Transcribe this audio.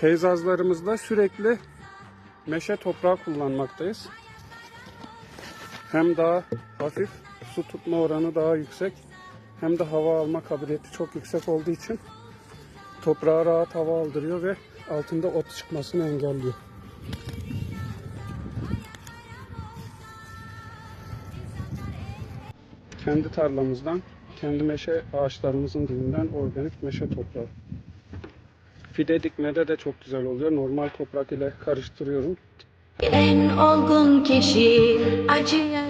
Peyzajlarımızda sürekli meşe toprağı kullanmaktayız. Hem daha hafif, su tutma oranı daha yüksek, hem de hava alma kabiliyeti çok yüksek olduğu için toprağa rahat hava aldırıyor ve altında ot çıkmasını engelliyor. Kendi tarlamızdan, kendi meşe ağaçlarımızın dibinden organik meşe toprağı. Fide dikmede de çok güzel oluyor. Normal toprak ile karıştırıyorum. En olgun kişi acıya